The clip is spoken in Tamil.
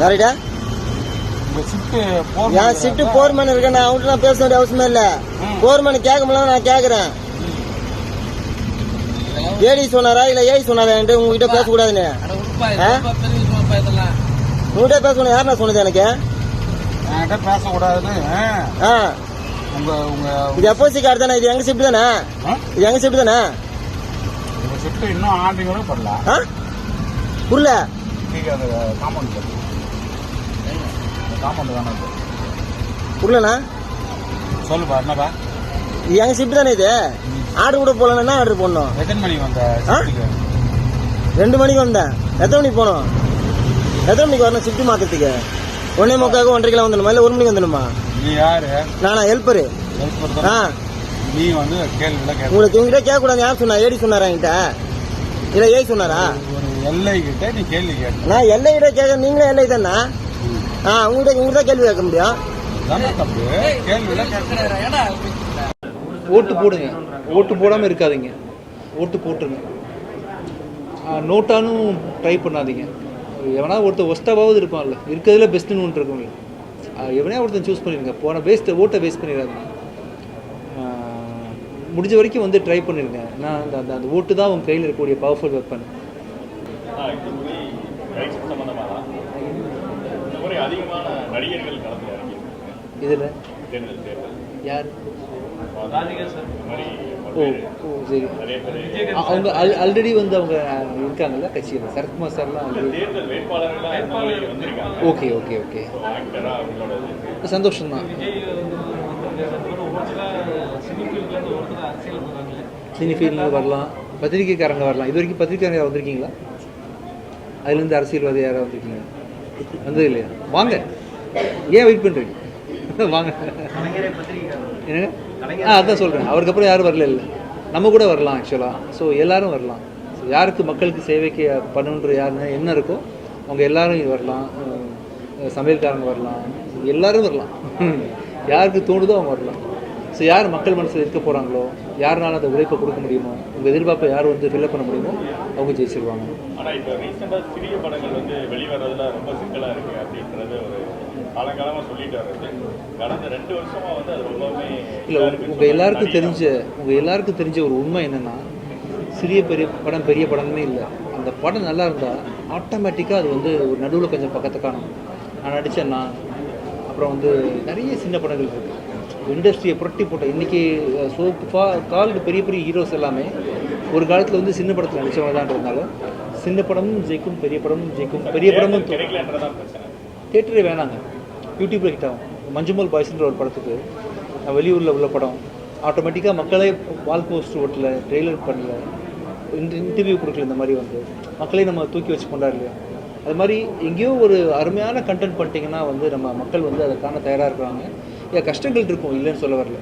யாரிடா என் ஷிஃப்ட் போர்மேன் இருக்கேன் நான் அவன்கிட்ட நான் பேச வேண்டிய அவசியமே இல்ல. போர்மேன் கேட்க முடியல நான் கேக்குறேன். ஏடி சொன்னாரா? இல்ல ஏடி சொன்னாரா என்கிட்ட உங்ககிட்ட பேசக்கூடாதுன்னு? உங்ககிட்ட பேசணும் யார் நான் சொன்னது எனக்கு? என்கிட்ட பேசக்கூடாதுன்னு. ஆ, ஆ உங்க உங்க இது எப்போசி கார்டு தானே? இது எங்க ஷிஃப்ட் தானே? இது எங்க ஷிஃப்ட் தானே? ஷிஃப்ட் இன்னும் ஆண்டி கூட பண்ணல ஆ? புரியல. நீங்க அந்த காம்பவுண்ட் காம்பவுண்ட் தானே அது. புரியலண்ணா சொல்லுப்பா என்னப்பா? எங்க ஷிஃப்ட் தானே இது? ஆர்டர் கூட போலன்னா ஆர்டர் போடணும்? எத்தனை மணிக்கு ரெண்டு மணிக்கு வந்தேன் எத்தனை மணிக்கு போகணும்? எத்தனை மணிக்கு வரணும் ஷிஃப்ட் மாத்துறதுக்கு? ஒன்னே முக்காக ஒன்றரை கிலோ வந்துடுமா இல்லை ஒரு மணிக்கு வந்துடுமா நீ யாரு? நானா ஹெல்ப்பரு ஆ. நீ வந்து உங்களுக்கு உங்ககிட்ட கேட்கக்கூடாது யார் சொன்னா? ஏடி சொன்னாரா என்கிட்ட? இல்ல ஏய் சொன்னாரா? எல்லை கிட்ட நீ கேள்வி கேட்ட நான் எல்லை கிட்ட கேட்க நீங்களே எல்லை தானே? ஆ உங்ககிட்ட உங்ககிட்ட கேள்வி கேட்க முடியும். தப்பு. கேள்வியில கேட்க ஓட்டு போடுங்க. ஓட்டு போடாமல் இருக்காதீங்க. ஓட்டு போட்டுருங்க. நோட்டானும் ட்ரை பண்ணாதீங்க. எவனா ஒருத்தர் ஒஸ்ட்டாவது இருப்பான்ல இருக்கிறதுல பெஸ்ட்டுன்னு ஒன்று இருக்கும்ல. எவனையா ஒருத்தன் சூஸ் பண்ணிடுங்க போன வேஸ்ட்டு ஓட்டை வேஸ்ட் பண்ணிடாதீங்க. முடிஞ்ச வரைக்கும் வந்து ட்ரை பண்ணிடுங்க நான் அந்த அந்த அந்த ஓட்டு தான் உங்கள் கையில் இருக்கக்கூடிய பவர்ஃபுல் வெப்பன் ரைட்ஸ் சம்பந்தமாக தான் இந்த முறை அதிகமான நடிகர்கள் களத்தில் இறங்கியிருக்காங்க. இதில் தேர்தல் தேர்தல். யார்? இந்த அவங்க ஆல்ரெடி வந்து அவங்க இருக்காங்கல்ல கட்சியில். சரத்குமார் சார்லாம் இந்த முறை ஓகே ஓகே ஓகே. சந்தோஷம் தான் சினி ஃபீல்டில் வரலாம். பத்திரிக்கைக்காரங்க வரலாம். இது வரைக்கும் பத்திரிக்கைக்காரங்க யாராவது வந்திருக்கீங்களா? அதுலேருந்து அரசியல்வாதி யாராவது வந்துருக்கீங்க வந்தது இல்லையா? வாங்க. ஏன் வெயிட் பண்ணுறீங்க வாங்க. என்னங்க? ஆ அதான் சொல்கிறேன் அவருக்கு அப்புறம் யாரும் வரல இல்லை. நம்ம கூட வரலாம் ஆக்சுவலாக ஸோ எல்லாரும் வரலாம். ஸோ யாருக்கு மக்களுக்கு சேவைக்கு பண்ணணுன்ற யாருன்னு என்ன இருக்கோ அவங்க எல்லாரும் வரலாம். சமையல்காரங்க வரலாம். எல்லாரும் வரலாம். யாருக்கு தோணுதோ அவங்க வரலாம். ஸோ யார் மக்கள் மனசில் இருக்க போகிறாங்களோ யாருனால அந்த உழைப்பை கொடுக்க முடியுமோ உங்கள் எதிர்பார்ப்பை யார் வந்து ஃபில்அப் பண்ண முடியுமோ அவங்க ஜெயிச்சிருவாங்க. ஆனா இப்போ ரீசெண்டாக சிறிய படங்கள் வந்து வெளிவரதுல ரொம்ப சிக்கலா இருக்கு அப்படின்றது ஒரு காலங்காலமா சொல்லிட்டு வர்றது கடந்த ரெண்டு வருஷமா வந்து அது ரொம்பவுமே இல்லை உங்கள் எல்லாருக்கும் தெரிஞ்ச உங்கள் எல்லாருக்கும் தெரிஞ்ச ஒரு உண்மை என்னென்னா சிறிய பெரிய படம் பெரிய படமே இல்லை. அந்த படம் நல்லா இருந்தால் ஆட்டோமேட்டிக்காக அது வந்து ஒரு நடுவில் கொஞ்சம் பக்கத்தை காணும். நான் நடித்தேன்னா அப்புறம் வந்து நிறைய சின்ன படங்கள் இருக்குது இண்டஸ்ட்ரியை புரட்டி போட்ட இன்றைக்கி ஸோ கால்டு பெரிய பெரிய ஹீரோஸ் எல்லாமே ஒரு காலத்தில் வந்து சின்ன படத்தில் நடித்தவங்க தான் இருந்தாலும் சின்ன படமும் ஜெயிக்கும் பெரிய படமும் ஜெயிக்கும் பெரிய படமும் தேட்டரே வேணாங்க. யூடியூப்பில் ஹிட் ஆகும். மஞ்சுமல் பாய்ஸ்ன்ற ஒரு படத்துக்கு வெளியூரில் உள்ள படம் ஆட்டோமேட்டிக்காக மக்களே வால் போஸ்ட் ஓட்டல ட்ரெய்லர் பண்ணல இன்டர்வியூ கொடுக்கல இந்த மாதிரி வந்து. மக்களே நம்ம தூக்கி வச்சு கொண்டாடலையா அது மாதிரி எங்கேயோ ஒரு அருமையான கண்டென்ட் பண்ணிட்டீங்கன்னா வந்து நம்ம மக்கள் வந்து அதை காண தயாராக இருக்கிறாங்க. கஷ்டங்கள் இருக்கும் இல்லைன்னு சொல்ல வரல.